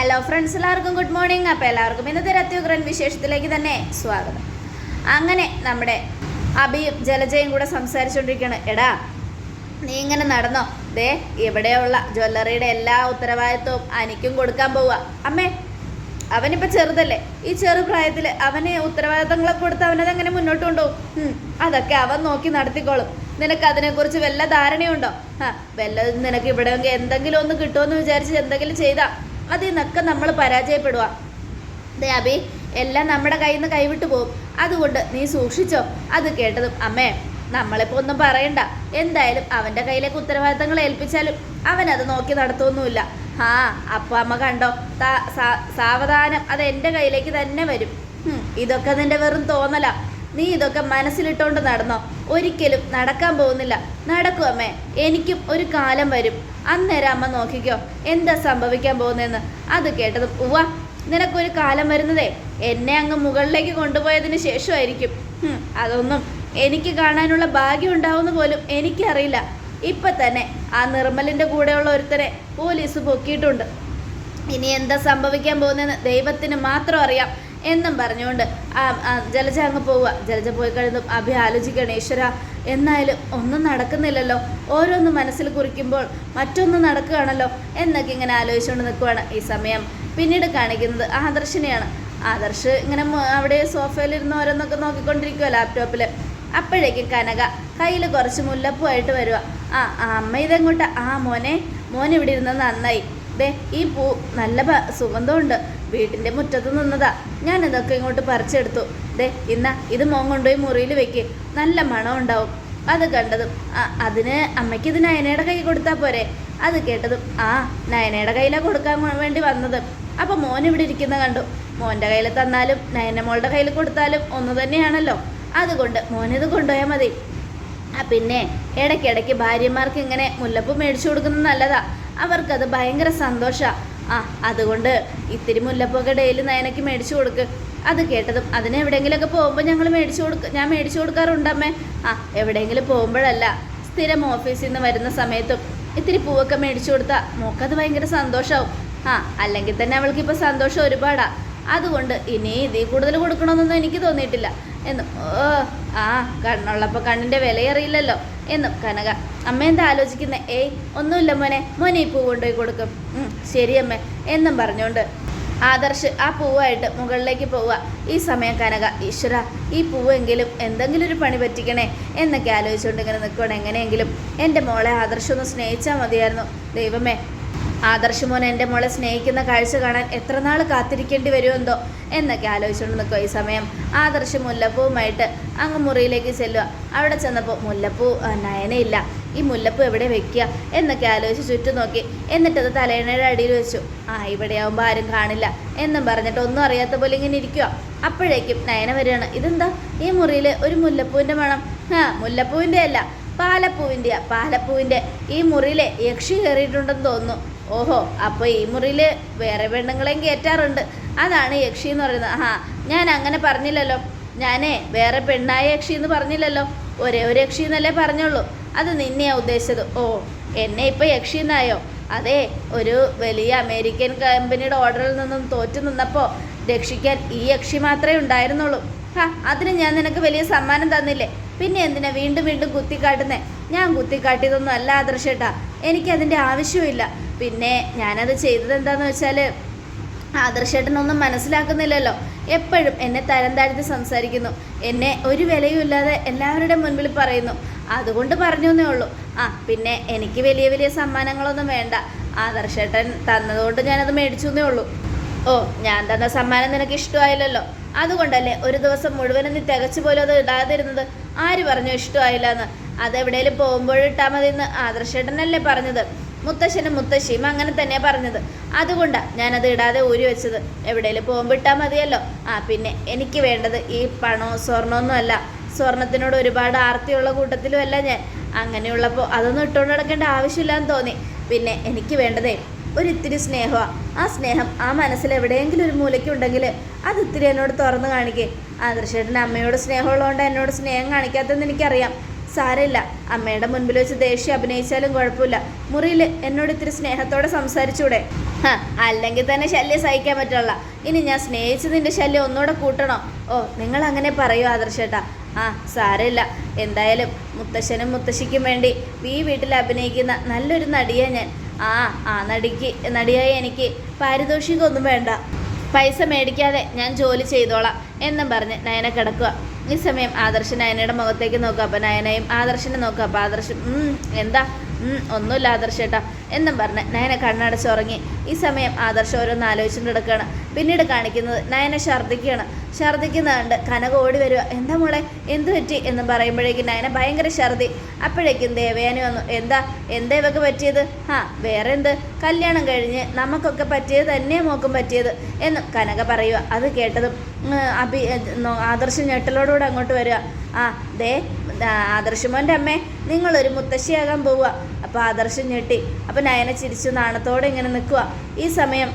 Hello friends എല്ലാവർക്കും good morning അപ്പോൾ എല്ലാവർക്കും ഇന്നത്തെ രത്യുഗ്രൻ വിശേഷത്തിലേക്ക് തന്നെ സ്വാഗതം. അങ്ങനെ നമ്മുടെ അബിയും ജലജയും കൂടെ സംസാരിച്ചുകൊണ്ടിരിക്കുകയാണ് എടാ നീ ഇങ്ങനെ നടന്നോ? ദേ ഇവിടെയുള്ള ജ്വല്ലറിയുടെ എല്ലാ ഉത്തരവാദിത്വവും അനിക്കും കൊടുക്കാൻ പോവുക അമ്മേ അവനിപ്പോൾ ചെറുതല്ലേ? ഈ ചെറുപ്രായത്തിൽ അവന് ഉത്തരവാദിത്തങ്ങളൊക്കെ കൊടുത്ത് അവനതെങ്ങനെ മുന്നോട്ട് കൊണ്ടുപോകും? അതൊക്കെ അവൻ നോക്കി നടത്തിക്കോളും. നിനക്ക് അതിനെക്കുറിച്ച് വല്ല ധാരണയുണ്ടോ? ആ വല്ലതും നിനക്ക് ഇവിടെ എന്തെങ്കിലും ഒന്ന് കിട്ടുമെന്ന് വിചാരിച്ച് എന്തെങ്കിലും ചെയ്താ അതിൽ നിന്നൊക്കെ നമ്മൾ പരാജയപ്പെടുക ദേ അബി എല്ലാം നമ്മുടെ കയ്യിൽ നിന്ന് കൈവിട്ടു പോകും അതുകൊണ്ട് നീ സൂക്ഷിച്ചോ. അത് കേട്ടതും അമ്മേ നമ്മളിപ്പോൾ ഒന്നും പറയണ്ട. എന്തായാലും അവന്റെ കയ്യിലേക്ക് ഉത്തരവാദിത്തങ്ങൾ ഏൽപ്പിച്ചാലും അവൻ അത് നോക്കി നടത്തുമൊന്നുമില്ല ആ അപ്പം അമ്മ കണ്ടോ? സാവധാനം അത് എന്റെ കയ്യിലേക്ക് തന്നെ വരും. ഇതൊക്കെ നിന്റെ വെറും തോന്നല. നീ ഇതൊക്കെ മനസ്സിലിട്ടുകൊണ്ട് നടന്നോ? ഒരിക്കലും നടക്കാൻ പോകുന്നില്ല. നടക്കും അമ്മേ. എനിക്കും ഒരു കാലം വരും. അന്നേരം അമ്മ നോക്കിക്കോ എന്താ സംഭവിക്കാൻ പോകുന്നതെന്ന്. അത് കേട്ടതും ഉവ്വ നിനക്കൊരു കാലം വരുന്നതേ. എന്നെ അങ്ങ് മുകളിലേക്ക് കൊണ്ടുപോയതിന് ശേഷമായിരിക്കും. അതൊന്നും എനിക്ക് കാണാനുള്ള ഭാഗ്യം ഉണ്ടാവുമെന്ന് പോലും എനിക്കറിയില്ല. ഇപ്പം തന്നെ ആ നിർമ്മലിന്റെ കൂടെയുള്ള ഒരുത്തരെ പോലീസ് പൊക്കിയിട്ടുണ്ട്. ഇനി എന്താ സംഭവിക്കാൻ പോകുന്നതെന്ന് ദൈവത്തിന് മാത്രം അറിയാം എന്നും പറഞ്ഞുകൊണ്ട് ജലജ അങ്ങ് പോവുക. ജലജ പോയി കഴിഞ്ഞു അഭി ആലോചിക്കണം ഈശ്വര എന്നായാലും ഒന്നും നടക്കുന്നില്ലല്ലോ. ഓരോന്ന് മനസ്സിൽ കുറിക്കുമ്പോൾ മറ്റൊന്ന് നടക്കുകയാണല്ലോ എന്നൊക്കെ ഇങ്ങനെ ആലോചിച്ചുകൊണ്ട് നിൽക്കുവാണ് ഈ സമയം. പിന്നീട് കാണിക്കുന്നത് ആദർശിനെയാണ്. ആദർശ് ഇങ്ങനെ അവിടെ സോഫയിലിരുന്ന് ഓരോന്നൊക്കെ നോക്കിക്കൊണ്ടിരിക്കുക ലാപ്ടോപ്പിൽ അപ്പോഴേക്കും കനക കയ്യിൽ കുറച്ച് മുല്ലപ്പൂവായിട്ട് വരിക ആ ആ, അമ്മ ഇതെങ്ങോട്ടാ? ആ മോനെ മോൻ ഇവിടെ ഇരുന്നത് നന്നായി. ദേ ഈ പൂ നല്ല സുഗന്ധമുണ്ട്. വീട്ടിന്റെ മുറ്റത്ത് നിന്നതാ. ഞാൻ ഇതൊക്കെ ഇങ്ങോട്ട് പറിച്ചെടുത്തു. ദേ ഇന്ന ഇത് മോൻ കൊണ്ടുപോയി മുറിയിൽ വെക്ക്. നല്ല മണം ഉണ്ടാവും. അത് കണ്ടതും അതിന് അമ്മയ്ക്ക് ഇത് നയനയുടെ കൈ കൊടുത്താൽ പോരെ. അത് കേട്ടതും ആ നയനയുടെ കയ്യിലാണ് കൊടുക്കാൻ വേണ്ടി വന്നത്. അപ്പം മോൻ ഇവിടെ ഇരിക്കുന്ന കണ്ടു. മോന്റെ കയ്യിൽ തന്നാലും നയനമോളുടെ കയ്യിൽ കൊടുത്താലും ഒന്ന് തന്നെയാണല്ലോ. അതുകൊണ്ട് മോനിത് കൊണ്ടുപോയാൽ മതി. ആ പിന്നെ ഇടയ്ക്കിടയ്ക്ക് ഭാര്യമാർക്ക് ഇങ്ങനെ മുല്ലപ്പ് മേടിച്ചു കൊടുക്കുന്നത് നല്ലതാ. അവർക്കത് ഭയങ്കര സന്തോഷമാണ് ആ അതുകൊണ്ട് ഇത്തിരി മുല്ലപ്പൊക്കെ ഡെയിലി നയനയ്ക്ക് മേടിച്ചു കൊടുക്ക്. അത് കേട്ടതും അതിന് എവിടെയെങ്കിലുമൊക്കെ പോകുമ്പോൾ ഞങ്ങൾ മേടിച്ചു കൊടുക്ക. ഞാൻ മേടിച്ചു കൊടുക്കാറുണ്ടമ്മേ ആ എവിടെയെങ്കിലും പോകുമ്പോഴല്ല. സ്ഥിരം ഓഫീസിൽ നിന്ന് വരുന്ന സമയത്തും ഇത്തിരി പൂവൊക്കെ മേടിച്ചു കൊടുത്താൽ മോക്കത് ഭയങ്കര സന്തോഷമാവും ആ അല്ലെങ്കിൽ തന്നെ അവൾക്ക് ഇപ്പോൾ സന്തോഷം ഒരുപാടാ. അതുകൊണ്ട് ഇനി ഇതിൽ കൂടുതൽ കൊടുക്കണമെന്നൊന്നും എനിക്ക് തോന്നിയിട്ടില്ല. എന്ന് ഓ ആ കണ്ണുള്ളപ്പോൾ കണ്ണിന്റെ വിലയറിയില്ലല്ലോ. എന്നും കനക. അമ്മ എന്താ ആലോചിക്കുന്നത് ഏയ് ഒന്നുമില്ല മോനെ. മോനെ ഈ പൂ കൊണ്ടുപോയി കൊടുക്കും. ശരി അമ്മ എന്നും പറഞ്ഞുകൊണ്ട് ആദർശ് ആ പൂവായിട്ട് മുകളിലേക്ക് പോവുക. ഈ സമയം കനക ഈശ്വര ഈ പൂവെങ്കിലും എന്തെങ്കിലും ഒരു പണി പറ്റിക്കണേ എന്നൊക്കെ ആലോചിച്ചുകൊണ്ട് ഇങ്ങനെ നിൽക്കണം എങ്ങനെയെങ്കിലും എന്റെ മോളെ ആദർശം ഒന്ന് സ്നേഹിച്ചാൽ മതിയായിരുന്നു. ദൈവമേ ആദർശ് മോൻ എന്റെ മോളെ സ്നേഹിക്കുന്ന കാഴ്ച കാണാൻ എത്ര നാൾ കാത്തിരിക്കേണ്ടി വരുമെന്തോ എന്നൊക്കെ ആലോചിച്ചുകൊണ്ട് നിൽക്കുക ഈ സമയം. ആദർശ് മുല്ലപ്പൂവുമായിട്ട് അങ്ങ് മുറിയിലേക്ക് ചെല്ലുക. അവിടെ ചെന്നപ്പോൾ മുല്ലപ്പൂ നയനയില്ല. ഈ മുല്ലപ്പൂ എവിടെ വെക്കുക എന്നൊക്കെ ആലോചിച്ച് ചുറ്റും നോക്കി. എന്നിട്ടത് തലേണയുടെ അടിയിൽ വെച്ചു. ആ ഇവിടെയാവുമ്പോൾ ആരും കാണില്ല എന്നും പറഞ്ഞിട്ട് ഒന്നും അറിയാത്ത പോലെ ഇങ്ങനെ ഇരിക്കുക. അപ്പോഴേക്കും നയന വരികയാണ്. ഇതെന്താ? ഈ മുറിയിൽ ഒരു മുല്ലപ്പൂവിന്റെ മണം. ആ മുല്ലപ്പൂവിന്റെ അല്ല പാലപ്പൂവിന്റെയാ പാലപ്പൂവിന്റെ ഈ മുറിയിലെ യക്ഷി കയറിയിട്ടുണ്ടെന്ന് തോന്നുന്നു. ഓഹോ അപ്പോൾ ഈ മുറിയിൽ വേറെ പെണ്ണുങ്ങളെയും കയറ്റാറുണ്ട് അതാണ് യക്ഷി എന്ന് പറയുന്നത്. ആ ഞാൻ അങ്ങനെ പറഞ്ഞില്ലല്ലോ. ഞാനേ വേറെ പെണ്ണായ യക്ഷി എന്ന് പറഞ്ഞില്ലല്ലോ. ഒരേ ഒരു യക്ഷി എന്നല്ലേ പറഞ്ഞുള്ളൂ. അത് നിന്നെയാ ഉദ്ദേശിച്ചത്. ഓ എന്നെ ഇപ്പോൾ യക്ഷി എന്നായോ? അതെ ഒരു വലിയ അമേരിക്കൻ കമ്പനിയുടെ ഓർഡറിൽ നിന്നും തോറ്റു നിന്നപ്പോൾ രക്ഷിക്കാൻ ഈ യക്ഷി മാത്രമേ ഉണ്ടായിരുന്നുള്ളൂ. ഹാ അതിന് ഞാൻ നിനക്ക് വലിയ സമ്മാനം തന്നില്ലേ? പിന്നെ എന്തിനാ വീണ്ടും വീണ്ടും കുത്തിക്കാട്ടുന്നേ? ഞാൻ കുത്തിക്കാട്ടിയതൊന്നും അല്ല ആദർശേട്ടാ. എനിക്കതിന്റെ ആവശ്യമില്ല പിന്നെ ഞാനത് ചെയ്തത് എന്താന്ന് വെച്ചാൽ ആദർശേട്ടനൊന്നും മനസ്സിലാക്കുന്നില്ലല്ലോ. എപ്പോഴും എന്നെ തരം താഴ്ത്തി സംസാരിക്കുന്നു. എന്നെ ഒരു വിലയുമില്ലാതെ എല്ലാവരുടെ മുൻപിൽ പറയുന്നു. അതുകൊണ്ട് പറഞ്ഞു എന്നേ ഉള്ളൂ. ആ പിന്നെ എനിക്ക് വലിയ വലിയ സമ്മാനങ്ങളൊന്നും വേണ്ട. ആദർശേട്ടൻ തന്നതുകൊണ്ട് ഞാനത് മേടിച്ചു എന്നേ ഉള്ളൂ. ഓ ഞാൻ തന്ന സമ്മാനം നിനക്ക് ഇഷ്ടമായില്ലല്ലോ. അതുകൊണ്ടല്ലേ ഒരു ദിവസം മുഴുവനും നീ തികച്ചു പോലും അത് ഇടാതിരുന്നത്? ആര് പറഞ്ഞു ഇഷ്ടമായില്ല എന്ന് അതെവിടെയെങ്കിലും പോകുമ്പോഴിട്ടാൽ മതി എന്ന് ആദർശേട്ടനല്ലേ പറഞ്ഞത്. മുത്തശ്ശനും മുത്തശ്ശിയും അങ്ങനെ തന്നെയാണ് പറഞ്ഞത്. അതുകൊണ്ടാണ് ഞാനത് ഇടാതെ ഊരി വെച്ചത്. എവിടെയെങ്കിലും പോകുമ്പോൾ ഇട്ടാൽ മതിയല്ലോ. ആ പിന്നെ എനിക്ക് വേണ്ടത് ഈ പണോ സ്വർണമൊന്നും അല്ല. സ്വർണത്തിനോട് ഒരുപാട് ആർത്തിയുള്ള കൂട്ടത്തിലും അല്ല ഞാൻ. അങ്ങനെയുള്ളപ്പോൾ അതൊന്നും ഇട്ടുകൊണ്ട് നടക്കേണ്ട ആവശ്യമില്ലാന്ന് തോന്നി. പിന്നെ എനിക്ക് വേണ്ടതേ ഒരിത്തിരി സ്നേഹമാണ് ആ സ്നേഹം ആ മനസ്സിൽ എവിടെയെങ്കിലും ഒരു മൂലയ്ക്കുണ്ടെങ്കിൽ അത് ഇത്തിരി എന്നോട് തുറന്ന് കാണിക്കേ. ആദർശേട്ടന്റെ അമ്മയോട് സ്നേഹമുള്ളതുകൊണ്ട് എന്നോട് സ്നേഹം കാണിക്കാത്തതെന്ന് എനിക്കറിയാം. സാരമില്ല. അമ്മയുടെ മുൻപിൽ വെച്ച് ദേഷ്യം അഭിനയിച്ചാലും കുഴപ്പമില്ല. മുറിയിൽ എന്നോട് ഇത്തിരി സ്നേഹത്തോടെ സംസാരിച്ചൂടെ? അല്ലെങ്കിൽ തന്നെ ശല്യം സഹിക്കാൻ പറ്റുള്ള. ഇനി ഞാൻ സ്നേഹിച്ചതിന്റെ ശല്യം ഒന്നുകൂടെ കൂട്ടണോ? ഓ നിങ്ങൾ അങ്ങനെ പറയൂ ആദർശേട്ടാ. ആ സാരമില്ല. എന്തായാലും മുത്തശ്ശനും മുത്തശ്ശിക്കും വേണ്ടി ഈ വീട്ടിൽ അഭിനയിക്കുന്ന നല്ലൊരു നടിയാണ് ഞാൻ. ആ ആ നടിക്ക് നടിയായി എനിക്ക് പാരിതോഷികമൊന്നും വേണ്ട. പൈസ മേടിക്കാതെ ഞാൻ ജോലി ചെയ്തോളാം എന്നും പറഞ്ഞ് നയന കിടക്കുക. ഈ സമയം ആദർശ് നയനയുടെ മുഖത്തേക്ക് നോക്കുക. അപ്പം നയനയും ആദർശിനെ നോക്കുക. അപ്പം ആദർശ് "ഉം, എന്താ? ഉം, ആദർശ് ആദർശേട്ടാ എന്നും പറഞ്ഞ് നയന കണ്ണടച്ചുറങ്ങി ഈ സമയം ആദർശം ഓരോന്ന് ആലോചിച്ചുകൊണ്ട് പിന്നീട് കാണിക്കുന്നത് നയന ഛർദ്ദിക്കുകയാണ് ഛർദ്ദിക്കുന്നത് കണ്ട് കനക ഓടി വരിക എന്താ മോളെ? എന്ത് പറ്റി? എന്ന് പറയുമ്പോഴേക്കും നയന ഭയങ്കര ഛർദ്ദി അപ്പോഴേക്കും ദേവയാനി വന്നു. എന്താ? എന്താ ഇവക്ക് പറ്റിയത്? ആ വേറെ എന്ത് കല്യാണം കഴിഞ്ഞ് നമുക്കൊക്കെ പറ്റിയത് തന്നെ മോക്കും പറ്റിയത്. എന്ന് കനക പറയുക അത് കേട്ടതും അഭി ആദർശ് ഞെട്ടലോടുകൂടെ അങ്ങോട്ട് വരിക ആ ദേ ആദർശമോന്റെ അമ്മേ നിങ്ങളൊരു മുത്തശ്ശിയാകാൻ പോവുക. അപ്പോൾ ആദർശം ഞെട്ടി. അപ്പോൾ നയന ചിരിച്ചു നാണത്തോടെ ഇങ്ങനെ നിൽക്കുക ഈ സമയം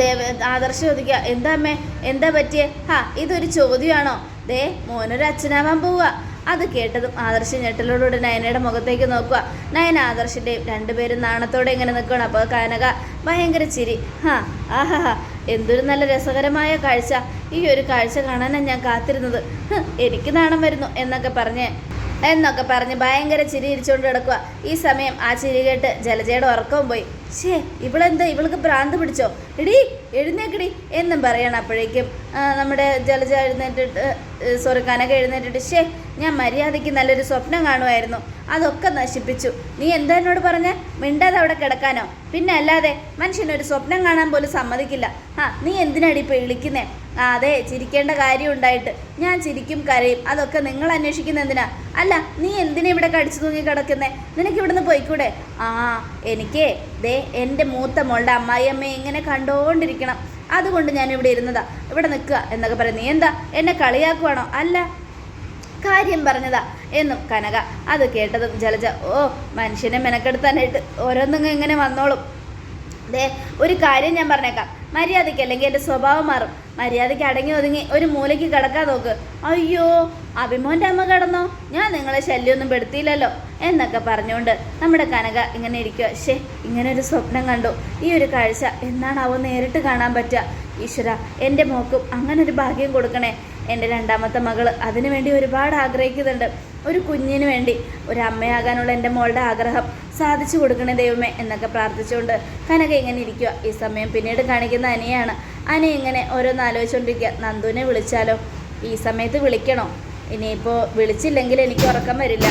ദേവ ആദർശം ചോദിക്കുക എന്താ അമ്മേ എന്താ പറ്റിയേ? ഹാ ഇതൊരു ചോദ്യമാണോ? ദേ മോനൊരു അച്ഛനാവാൻ പോവുക. അത് കേട്ടതും ആദർശം ഞെട്ടലോടുകൂടി നയനയുടെ മുഖത്തേക്ക് നോക്കുക നയന ആദർശിന്റെയും രണ്ടുപേരും നാണത്തോടെ ഇങ്ങനെ നിൽക്കണം അപ്പോൾ കനക ഭയങ്കര ചിരി. ഹാ ആഹാ എന്തൊരു നല്ല രസകരമായ കാഴ്ച. ഈ ഒരു കാഴ്ച കാണാനാണ് ഞാൻ കാത്തിരുന്നത്. എനിക്ക് നാണം വരുന്നു എന്നൊക്കെ പറഞ്ഞ് എന്നൊക്കെ പറഞ്ഞ് ഭയങ്കര ചിരി ഇരിച്ചുകൊണ്ട് കിടക്കുക ഈ സമയം ആ ചിരി കേട്ട് ജലജയുടെ ഉറക്കവും പോയി. ഷേ ഇവളെന്താ? ഇവൾക്ക് ഭ്രാന്ത് പിടിച്ചോ? എടി എഴുന്നേക്കടി എന്നും പറയണം അപ്പോഴേക്കും. നമ്മുടെ ജലജ എഴുന്നേറ്റിട്ട് സോറി കനക എഴുന്നേറ്റിട്ട് ഷേ ഞാൻ മര്യാദയ്ക്ക് നല്ലൊരു സ്വപ്നം കാണുമായിരുന്നു. അതൊക്കെ നശിപ്പിച്ചു. നീ എന്താ എന്നോട് പറഞ്ഞ? മിണ്ടാതെ അവിടെ കിടക്കാനോ? പിന്നെ അല്ലാതെ മനുഷ്യനൊരു സ്വപ്നം കാണാൻ പോലും സമ്മതിക്കില്ല. ആ നീ എന്തിനാടി ഇപ്പോൾ വിളിക്കുന്നേ ആ അതെ ചിരിക്കേണ്ട കാര്യം ഉണ്ടായിട്ട്. ഞാൻ ചിരിക്കും കരയും. അതൊക്കെ നിങ്ങൾ അന്വേഷിക്കുന്ന എന്തിനാ? അല്ല നീ എന്തിനാ ഇവിടെ കടിച്ചു തൂങ്ങി കിടക്കുന്നേ? നിനക്ക് ഇവിടുന്ന് പോയിക്കൂടെ? ആ എനിക്ക് ദേ എന്റെ മൂത്ത മോളുടെ അമ്മായിയമ്മയെ ഇങ്ങനെ കണ്ടോണ്ടിരിക്കണം. അതുകൊണ്ട് ഞാൻ ഇവിടെ ഇരുന്നതാ. ഇവിടെ നിൽക്കുക എന്നൊക്കെ പറയാം. നീ എന്താ? എന്നെ കളിയാക്കുവാണോ? അല്ല കാര്യം പറഞ്ഞതാ എന്നും കനക അത് കേട്ടതും ജലജ ഓ മനുഷ്യനെ മെനക്കെടുത്താനായിട്ട് ഓരോന്നും എങ്ങനെ വന്നോളും. ദേ ഒരു കാര്യം ഞാൻ പറഞ്ഞേക്കാം. മര്യാദയ്ക്ക് അല്ലെങ്കിൽ എന്റെ സ്വഭാവം മാറും. മര്യാദയ്ക്ക് അടങ്ങി ഒതുങ്ങി ഒരു മൂലയ്ക്ക് കിടക്കാൻ നോക്ക്. അയ്യോ അഭിമോന്റെ അമ്മ കിടന്നോ? ഞാൻ നിങ്ങളെ ശല്യമൊന്നും പെടുത്തിയില്ലല്ലോ. എന്നൊക്കെ പറഞ്ഞുകൊണ്ട് നമ്മുടെ കനക ഇങ്ങനെ ഇരിക്കുക ശേ ഇങ്ങനെ ഒരു സ്വപ്നം കണ്ടു. ഈ ഒരു കാഴ്ച എന്നാണാവോ നേരിട്ട് കാണാൻ പറ്റുക? ഈശ്വര എന്റെ മോക്കും അങ്ങനെ ഒരു ഭാഗ്യം കൊടുക്കണേ. എന്റെ രണ്ടാമത്തെ മകൾ അതിനു വേണ്ടി ഒരുപാട് ആഗ്രഹിക്കുന്നുണ്ട്. ഒരു കുഞ്ഞിന് വേണ്ടി ഒരു അമ്മയാകാനുള്ള എന്റെ മോളുടെ ആഗ്രഹം സാധിച്ചു കൊടുക്കണേ ദൈവമേ എന്നൊക്കെ പ്രാർത്ഥിച്ചുകൊണ്ട് കനക ഇങ്ങനെ ഇരിക്കുക ഈ സമയം പിന്നീട് കാണിക്കുന്ന അനിയാണ്. അനി ഇങ്ങനെ ഓരോന്ന് ആലോചിച്ചുകൊണ്ടിരിക്കുക നന്ദുവിനെ വിളിച്ചാലോ? ഈ സമയത്ത് വിളിക്കണോ? ഇനിയിപ്പോൾ വിളിച്ചില്ലെങ്കിൽ എനിക്ക് ഉറക്കം വരില്ല.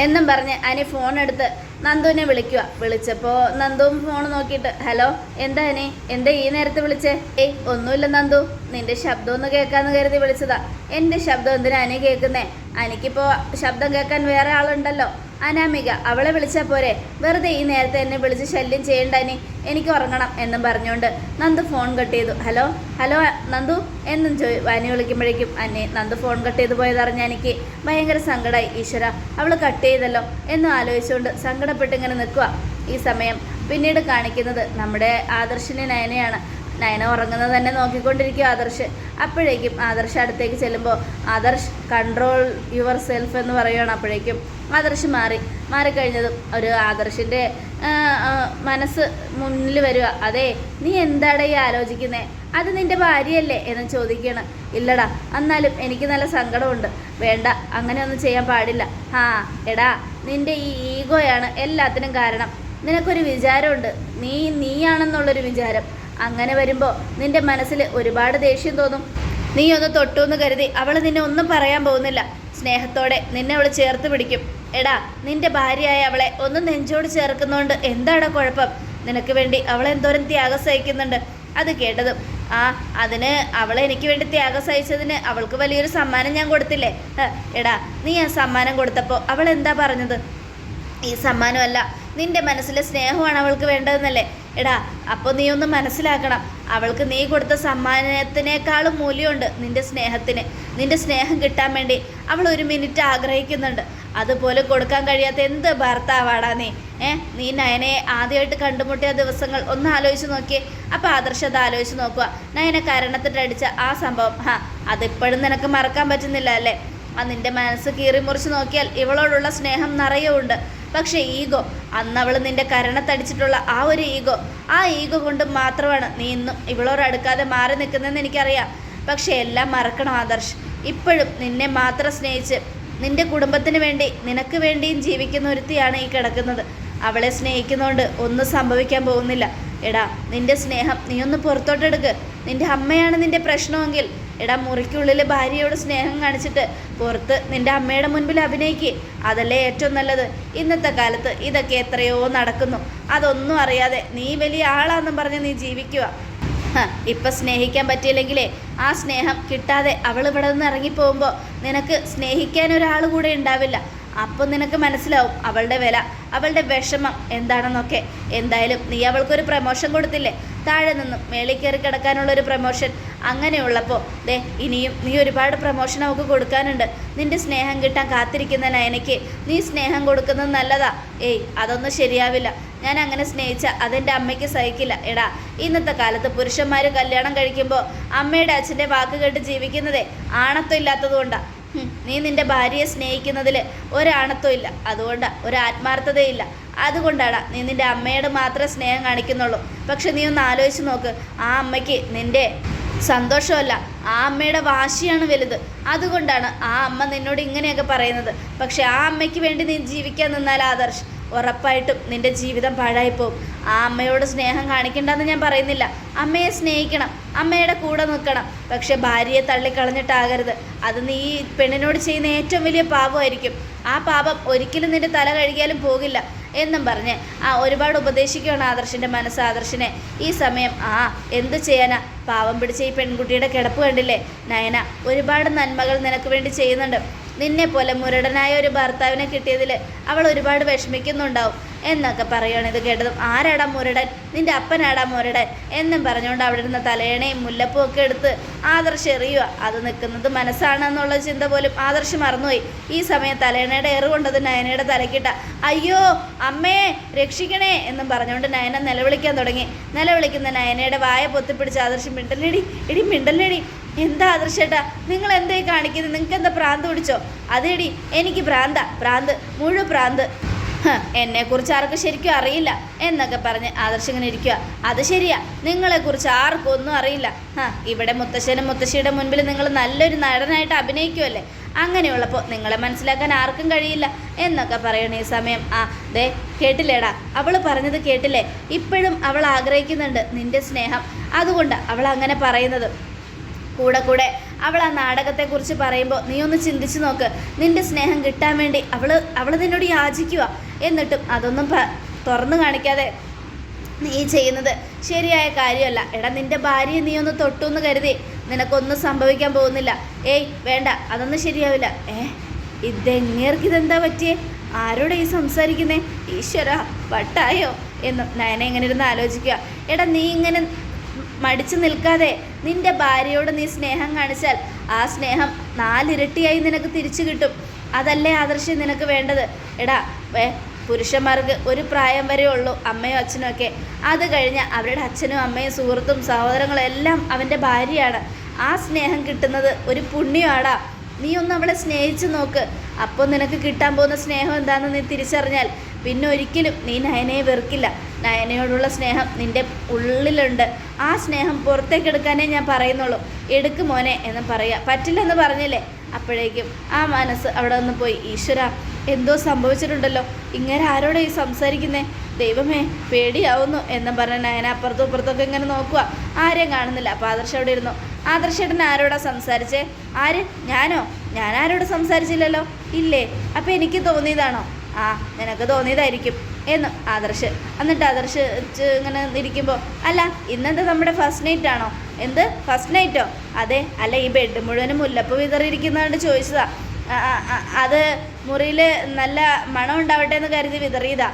എന്നും പറഞ്ഞ് അനി ഫോൺ എടുത്ത് നന്ദുവിനെ വിളിക്കുക. വിളിച്ചപ്പോൾ നന്ദുവും ഫോൺ നോക്കിയിട്ട് ഹലോ എന്താ അനി? എന്താ ഈ നേരത്തെ വിളിച്ചേ? ഏയ് ഒന്നുമില്ല നന്ദു. നിന്റെ ശബ്ദം ഒന്ന് കേൾക്കാന്ന് കരുതി വിളിച്ചതാ. എന്റെ ശബ്ദം എന്തിനാ അനി കേൾക്കുന്നേ? അനിക്കിപ്പോ ശബ്ദം കേൾക്കാൻ വേറെ ആളുണ്ടല്ലോ. അനാമിക അവളെ വിളിച്ചാൽ പോരെ? വെറുതെ ഈ നേരത്തെ എന്നെ വിളിച്ച് ശല്യം ചെയ്യണ്ട അനി. എനിക്ക് ഉറങ്ങണം എന്നും പറഞ്ഞുകൊണ്ട് നന്ദു ഫോൺ കട്ട് ചെയ്തു. Hello hello Nandu? എന്നും ചോദി അനി വിളിക്കുമ്പോഴേക്കും അന്നെ നന്ദു ഫോൺ കട്ട് ചെയ്തു പോയതറിഞ്ഞ എനിക്ക് ഭയങ്കര സങ്കടമായി ഈശ്വര അവൾ കട്ട് ചെയ്തല്ലോ എന്ന് ആലോചിച്ചുകൊണ്ട് സങ്കടപ്പെട്ട് ഇങ്ങനെ നിൽക്കുക ഈ സമയം പിന്നീട് കാണിക്കുന്നത് നമ്മുടെ ആദർശിനെ നയനയാണ്. നയന ഉറങ്ങുന്നത് തന്നെ നോക്കിക്കൊണ്ടിരിക്കും ആദർശ്. അപ്പോഴേക്കും ആദർശ് അടുത്തേക്ക് ചെല്ലുമ്പോൾ ആദർശ് കൺട്രോൾ യുവർ സെൽഫ് എന്ന് പറയുകയാണ് അപ്പോഴേക്കും ആദർശ് മാറി. മാറിക്കഴിഞ്ഞതും ഒരു ആദർശിന്റെ മനസ്സ് മുന്നിൽ വരിക അതെ നീ എന്താണ് ഈ ആലോചിക്കുന്നേ? അത് നിന്റെ ഭാര്യയല്ലേ എന്ന് ചോദിക്കണം. ഇല്ലടാ എന്നാലും എനിക്ക് നല്ല സങ്കടമുണ്ട്. വേണ്ട അങ്ങനെയൊന്നും ചെയ്യാൻ പാടില്ല. ആ എടാ നിന്റെ ഈ ഈഗോയാണ് എല്ലാത്തിനും കാരണം. നിനക്കൊരു വിചാരമുണ്ട്. നീ നീയാണെന്നുള്ളൊരു വിചാരം. അങ്ങനെ വരുമ്പോൾ നിന്റെ മനസ്സിൽ ഒരുപാട് ദേഷ്യം തോന്നും. നീ ഒന്ന് തൊട്ടു എന്ന് കരുതി അവൾ നിന്നെ ഒന്നും പറയാൻ പോകുന്നില്ല. സ്നേഹത്തോടെ നിന്നെ അവൾ ചേർത്ത് പിടിക്കും. എടാ നിന്റെ ഭാര്യയായ അവളെ ഒന്ന് നെഞ്ചോട് ചേർക്കുന്നതുകൊണ്ട് എന്താടാ കുഴപ്പം? നിനക്ക് വേണ്ടി അവൾ എന്തോരം ത്യാഗം സഹിക്കുന്നുണ്ട്? അത് കേട്ടതും ആ അതിന് അവൾ എനിക്ക് വേണ്ടി ത്യാഗം സഹിച്ചതിന് അവൾക്ക് വലിയൊരു സമ്മാനം ഞാൻ കൊടുത്തില്ലേ? എടാ നീ ആ സമ്മാനം കൊടുത്തപ്പോൾ അവൾ എന്താ പറഞ്ഞത്? ഈ സമ്മാനമല്ല നിന്റെ മനസ്സിലെ സ്നേഹമാണ് അവൾക്ക് വേണ്ടതെന്നല്ലേ? എടാ അപ്പോൾ നീ ഒന്ന് മനസ്സിലാക്കണം. അവൾക്ക് നീ കൊടുത്ത സമ്മാനത്തിനേക്കാളും മൂല്യമുണ്ട് നിന്റെ സ്നേഹത്തിന്. നിന്റെ സ്നേഹം കിട്ടാൻ വേണ്ടി അവൾ ഒരു മിനിറ്റ് ആഗ്രഹിക്കുന്നുണ്ട്. അതുപോലെ കൊടുക്കാൻ കഴിയാത്ത എന്ത് ഭർത്താവാടാ നീ? ഏ നീ നയനെ ആദ്യമായിട്ട് കണ്ടുമുട്ടിയ ദിവസങ്ങൾ ഒന്ന് ആലോചിച്ച് നോക്കിയേ. അപ്പം ആദർശം അത് ആലോചിച്ച് നോക്കുക നയനെ കരണത്തിട്ടടിച്ച ആ സംഭവം ഹാ അതിപ്പോഴും നിനക്ക് മറക്കാൻ പറ്റുന്നില്ല അല്ലേ? ആ നിന്റെ മനസ്സ് കീറി മുറിച്ച് നോക്കിയാൽ ഇവളോടുള്ള സ്നേഹം നിറയെ ഉണ്ട്. പക്ഷേ ഈഗോ അവൾ നിന്റെ കരണത്തടിച്ചിട്ടുള്ള ആ ഒരു ഈഗോ ആ ഈഗോ കൊണ്ട് മാത്രമാണ് നീ ഇന്നും ഇവളോട് അടുക്കാതെ മാറി നിൽക്കുന്നതെന്ന് എനിക്കറിയാം. പക്ഷേ എല്ലാം മറക്കണം ആദർശ്. ഇപ്പോഴും നിന്നെ മാത്രം സ്നേഹിച്ച് നിന്റെ കുടുംബത്തിന് വേണ്ടി നിനക്ക് വേണ്ടിയും ജീവിക്കുന്ന ഒരുത്തിയാണ് ഈ കിടക്കുന്നത്. അവളെ സ്നേഹിക്കുന്നതുകൊണ്ട് ഒന്നും സംഭവിക്കാൻ പോകുന്നില്ല. എടാ നിന്റെ സ്നേഹം നീ ഒന്ന് പുറത്തോട്ടെടുക്ക്. നിന്റെ അമ്മയാണ് നിന്റെ പ്രശ്നമെങ്കിൽ. എടാ മുറിക്കുള്ളിൽ ഭാര്യയോട് സ്നേഹം കാണിച്ചിട്ട് പുറത്ത് നിന്റെ അമ്മയുടെ മുൻപിൽ അഭിനയിക്ക്. അതല്ലേ ഏറ്റവും നല്ലത്. ഇന്നത്തെ കാലത്ത് ഇതൊക്കെ എത്രയോ നടക്കുന്നു. അതൊന്നും അറിയാതെ നീ വലിയ ആളാന്നും പറഞ്ഞ് നീ ജീവിക്കുക ഇപ്പൊ സ്നേഹിക്കാൻ പറ്റിയില്ലെങ്കിലേ ആ സ്നേഹം കിട്ടാതെ അവൾ ഇവിടെ നിന്ന് ഇറങ്ങിപ്പോകുമ്പോൾ നിനക്ക് സ്നേഹിക്കാൻ ഒരാൾ കൂടെ ഉണ്ടാവില്ല. അപ്പോൾ നിനക്ക് മനസ്സിലാവും അവളുടെ വില അവളുടെ വിഷമം എന്താണെന്നൊക്കെ. എന്തായാലും നീ അവൾക്കൊരു പ്രമോഷൻ കൊടുത്തില്ലേ? താഴെ നിന്നും മേളിൽ കയറി കിടക്കാനുള്ള ഒരു പ്രമോഷൻ അങ്ങനെയുള്ളപ്പോൾ ദേ ഇനിയും നീ ഒരുപാട് പ്രമോഷൻ അവൾക്ക് കൊടുക്കാനുണ്ട്. നിന്റെ സ്നേഹം കിട്ടാൻ കാത്തിരിക്കുന്ന നയനയ്ക്ക് നീ സ്നേഹം കൊടുക്കുന്നത് നല്ലതാ. ഏയ് അതൊന്നും ശരിയാവില്ല. ഞാൻ അങ്ങനെ സ്നേഹിച്ച അതെന്റെ അമ്മയ്ക്ക് സഹിക്കില്ല. എടാ ഇന്നത്തെ കാലത്ത് പുരുഷന്മാർ കല്യാണം കഴിക്കുമ്പോൾ അമ്മയുടെ അച്ഛന്റെ വാക്ക് കേട്ട് ജീവിക്കുന്നതേ ആണത്വം ഇല്ലാത്തതുകൊണ്ടാണ് നീ നിന്റെ ഭാര്യയെ സ്നേഹിക്കുന്നതിൽ ഒരാണത്വം ഇല്ല. അതുകൊണ്ടാണ് ഒരു ആത്മാർത്ഥതയില്ല. അതുകൊണ്ടാണ് നീ നിന്റെ അമ്മയോട് മാത്രമേ സ്നേഹം കാണിക്കുന്നുള്ളൂ. പക്ഷെ നീ ഒന്ന് ആലോചിച്ച് നോക്ക് ആ അമ്മയ്ക്ക് നിന്റെ സന്തോഷമല്ല. ആ അമ്മയുടെ വാശിയാണ് വലുത്. അതുകൊണ്ടാണ് ആ അമ്മ നിന്നോട് ഇങ്ങനെയൊക്കെ പറയുന്നത്. പക്ഷെ ആ അമ്മയ്ക്ക് വേണ്ടി നീ ജീവിക്കാൻ നിന്നാൽ ആദർശ്. ഉറപ്പായിട്ടും നിന്റെ ജീവിതം പാഴായിപ്പോവും. ആ അമ്മയോട് സ്നേഹം കാണിക്കണ്ടെന്ന് ഞാൻ പറയുന്നില്ല. അമ്മയെ സ്നേഹിക്കണം. അമ്മയുടെ കൂടെ നിൽക്കണം. പക്ഷെ ഭാര്യയെ തള്ളിക്കളഞ്ഞിട്ടാകരുത്. അത് നീ പെണ്ണിനോട് ചെയ്യുന്ന ഏറ്റവും വലിയ പാപമായിരിക്കും. ആ പാപം ഒരിക്കലും നിന്റെ തല കഴുകിയാലും പോകില്ല എന്നും പറഞ്ഞ് ആ ഒരുപാട് ഉപദേശിക്കുകയാണ് ആദർശിന്റെ മനസ്സ്. ആദർശിനെ ഈ സമയം ആ എന്ത് ചെയ്യാനാ? പാവം പിടിച്ച ഈ പെൺകുട്ടിയുടെ കിടപ്പ് കണ്ടില്ലേ? നയന ഒരുപാട് നന്മകൾ നിനക്ക് വേണ്ടി ചെയ്യുന്നുണ്ട്. നിന്നെ പോലെ മുരടനായ ഒരു ഭർത്താവിനെ കിട്ടിയതിൽ അവൾ ഒരുപാട് വിഷമിക്കുന്നുണ്ടാവും. എന്നൊക്കെ പറയുകയാണ് ഇത് കേട്ടതും ആരാടാ മുരടൻ? നിന്റെ അപ്പനാടാ മുരടൻ? എന്നും പറഞ്ഞുകൊണ്ട് അവിടെ ഇരുന്ന തലയണയും മുല്ലപ്പൂ ഒക്കെ എടുത്ത് ആദർശ് എറിയുക അത് നിൽക്കുന്നത് മനസ്സാണെന്നുള്ള ചിന്ത പോലും ആദർശ് മറന്നുപോയി. ഈ സമയം തലയണയുടെ എറിവുണ്ടത് നയനയുടെ തലക്കിട്ട അയ്യോ അമ്മേ രക്ഷിക്കണേ എന്നും പറഞ്ഞുകൊണ്ട് നയന നിലവിളിക്കാൻ തുടങ്ങി. നിലവിളിക്കുന്ന നയനയുടെ വായ പൊത്തിപ്പിടിച്ച് ആദർശ് മിണ്ടല്ലേടി ഇടി മിണ്ടല്ലേടി. എന്താ ആദർശേട്ടാ നിങ്ങൾ എന്തേ കാണിക്കുന്നത് നിങ്ങൾക്ക് എന്താ പ്രാന്ത് പിടിച്ചോ? അതേടി എനിക്ക് പ്രാന്ത. പ്രാന്ത് മുഴു ഭ്രാന്ത് ഹ, എന്നെക്കുറിച്ച് ആർക്കും ശരിക്കും അറിയില്ല എന്നൊക്കെ പറഞ്ഞ് ആദർശ് ഇങ്ങനെ ഇരിക്കുക അത് ശരിയാ. നിങ്ങളെക്കുറിച്ച് ആർക്കും ഒന്നും അറിയില്ല. ആ ഇവിടെ മുത്തശ്ശനും മുത്തശ്ശിയുടെ മുൻപിൽ നിങ്ങൾ നല്ലൊരു നടനായിട്ട് അഭിനയിക്കുമല്ലേ അങ്ങനെയുള്ളപ്പോൾ നിങ്ങളെ മനസ്സിലാക്കാൻ ആർക്കും കഴിയില്ല എന്നൊക്കെ പറയണ ഈ സമയം. ആ ദേ കേട്ടില്ലേടാ? അവൾ പറഞ്ഞത് കേട്ടില്ലേ? ഇപ്പോഴും അവൾ ആഗ്രഹിക്കുന്നുണ്ട് നിന്റെ സ്നേഹം. അതുകൊണ്ട് അവൾ അങ്ങനെ പറയുന്നത്. കൂടെ കൂടെ അവൾ ആ നാടകത്തെ കുറിച്ച് പറയുമ്പോൾ നീ ഒന്ന് ചിന്തിച്ചു നോക്ക്. നിന്റെ സ്നേഹം കിട്ടാൻ വേണ്ടി അവൾ അവൾ നിന്നോട് യാചിക്കുക എന്നിട്ടും അതൊന്നും തുറന്നു കാണിക്കാതെ നീ ചെയ്യുന്നത് ശരിയായ കാര്യമല്ല. എടാ നിന്റെ ഭാര്യയെ നീ ഒന്ന് തൊട്ടു എന്ന് കരുതി. നിനക്കൊന്നും സംഭവിക്കാൻ പോകുന്നില്ല. ഏയ് വേണ്ട. അതൊന്നും ശരിയാവില്ല. ഏ ഇതെങ്ങേർക്ക് ഇതെന്താ പറ്റിയേ? ആരോടെ ഈ സംസാരിക്കുന്നേ? ഈശ്വര പട്ടായോ എന്നും നയന ഇങ്ങനെ ഇരുന്ന് ആലോചിക്കുക. എടാ നീ ഇങ്ങനെ മടിച്ചു നിൽക്കാതെ നിന്റെ ഭാര്യയോട് നീ സ്നേഹം കാണിച്ചാൽ ആ സ്നേഹം നാലിരട്ടിയായി നിനക്ക് തിരിച്ചു കിട്ടും. അതല്ലേ ആദർശം നിനക്ക് വേണ്ടത്? എടാ പുരുഷന്മാർക്ക് ഒരു പ്രായം വരെ ഉള്ളൂ അമ്മയും അച്ഛനും ഒക്കെ. അത് കഴിഞ്ഞ് അവരുടെ അച്ഛനും അമ്മയും സുഹൃത്തും സഹോദരങ്ങളും എല്ലാം അവന്റെ ഭാര്യയാണ്. ആ സ്നേഹം കിട്ടുന്നത് ഒരു പുണ്യമാടാ. നീ ഒന്ന് അവളെ സ്നേഹിച്ചു നോക്ക്. അപ്പോൾ നിനക്ക് കിട്ടാൻ പോകുന്ന സ്നേഹം എന്താണെന്ന് നീ തിരിച്ചറിഞ്ഞാൽ പിന്നെ ഒരിക്കലും നീ നയനയെ വെറുക്കില്ല. നയനയോടുള്ള സ്നേഹം നിന്റെ ഉള്ളിലുണ്ട്. ആ സ്നേഹം പുറത്തേക്ക് എടുക്കാനേ ഞാൻ പറയുന്നുള്ളൂ. എടുക്ക് മോനെ എന്ന് പറയുക പറ്റില്ലെന്ന് പറഞ്ഞില്ലേ? അപ്പോഴേക്കും ആ മനസ്സ് അവിടെ നിന്ന് പോയി. ഈശ്വര എന്തോ സംഭവിച്ചിട്ടുണ്ടല്ലോ. ഇങ്ങനെ ആരോടെ ഈ സംസാരിക്കുന്നേ? ദൈവമേ പേടിയാവുന്നു എന്ന് പറഞ്ഞ നയന അപ്പുറത്തും ഇപ്പുറത്തൊക്കെ ഇങ്ങനെ നോക്കുക ആരെയും കാണുന്നില്ല. അപ്പോൾ അവിടെ ഇരുന്നു. ആദർശേട്ടൻ ആരോടാ സംസാരിച്ചേ? ആര്? ഞാനോ? ഞാൻ ആരോട് സംസാരിച്ചില്ലല്ലോ. ഇല്ലേ? അപ്പോൾ എനിക്ക് തോന്നിയതാണോ? ആ നിനക്ക് തോന്നിയതായിരിക്കും. എന്ന് ആദർശ്. എന്നിട്ട് ആദർശ് ഇങ്ങനെ ഇരിക്കുമ്പോൾ അല്ല ഇന്നെന്താ നമ്മുടെ ഫസ്റ്റ് നൈറ്റ് ആണോ? എന്ത്? ഫസ്റ്റ് നൈറ്റോ അതെ അല്ല ഈ ബെഡ് മുഴുവനും മുല്ലപ്പ് വിതറിയിരിക്കുന്നതുകൊണ്ട് ചോദിച്ചതാ. അത് മുറിയിൽ നല്ല മണം ഉണ്ടാവട്ടെ എന്ന് കരുതി വിതറിയതാ.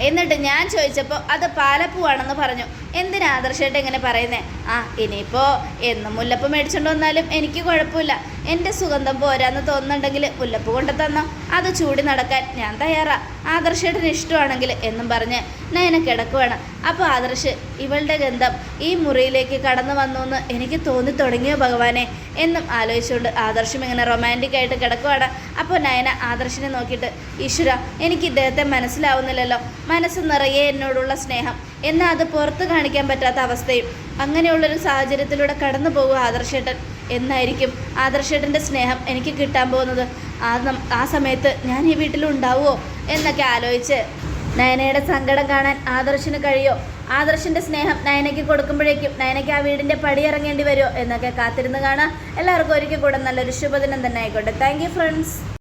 എന്നിട്ട് ഞാൻ ചോദിച്ചപ്പോൾ അത് പാലപ്പൂവാണെന്ന് പറഞ്ഞു. എന്തിനാ ആദർശമായിട്ട് ഇങ്ങനെ പറയുന്നേ? ആ ഇനിയിപ്പോൾ എന്നും മുല്ലപ്പ് മേടിച്ചുകൊണ്ട് വന്നാലും എനിക്ക് കുഴപ്പമില്ല. എന്റെ സുഗന്ധം പോരാന്ന് തോന്നുന്നുണ്ടെങ്കിൽ മുല്ലപ്പ് കൊണ്ട് തന്നോ? അത് ചൂടി നടക്കാൻ ഞാൻ തയ്യാറാ. ആദർശേട്ടന് ഇഷ്ടമാണെങ്കിൽ എന്നും പറഞ്ഞ് നയന കിടക്കുവാണ്. അപ്പോൾ ആദർശ് ഇവളുടെ ഗന്ധം ഈ മുറിയിലേക്ക് കടന്നു വന്നു എന്ന് എനിക്ക് തോന്നി തുടങ്ങിയോ ഭഗവാനെ? എന്നും ആലോചിച്ചുകൊണ്ട് ആദർശം ഇങ്ങനെ റൊമാന്റിക് ആയിട്ട് കിടക്കുവാണ്. അപ്പോൾ നയന ആദർശിനെ നോക്കിയിട്ട് ഈശ്വര എനിക്ക് ഇദ്ദേഹത്തെ മനസ്സിലാവുന്നില്ലല്ലോ. മനസ്സ് നിറയെ എന്നോടുള്ള സ്നേഹം. എന്നാൽ അത് പുറത്ത് കാണിക്കാൻ പറ്റാത്ത അവസ്ഥയും അങ്ങനെയുള്ളൊരു സാഹചര്യത്തിലൂടെ കടന്നു പോകുക ആദർശേട്ടൻ. എന്നായിരിക്കും ആദർശേട്ടന്റെ സ്നേഹം എനിക്ക് കിട്ടാൻ പോകുന്നത്. ആ ആ സമയത്ത് ഞാൻ ഈ വീട്ടിലുണ്ടാവുമോ എന്നൊക്കെ ആലോചിച്ച് നയനയുടെ സങ്കടം കാണാൻ ആദർശിന് കഴിയോ? ആദർശിന്റെ സ്നേഹം നയനയ്ക്ക് കൊടുക്കുമ്പോഴേക്കും നയനയ്ക്ക് ആ വീടിന്റെ പടി ഇറങ്ങേണ്ടി വരുമോ എന്നൊക്കെ കാത്തിരുന്ന് കാണാം. എല്ലാവർക്കും ഒരിക്കൽ കൂടെ നല്ലൊരു ശുഭദിനം തന്നെ ആയിക്കോട്ടെ. Thank friends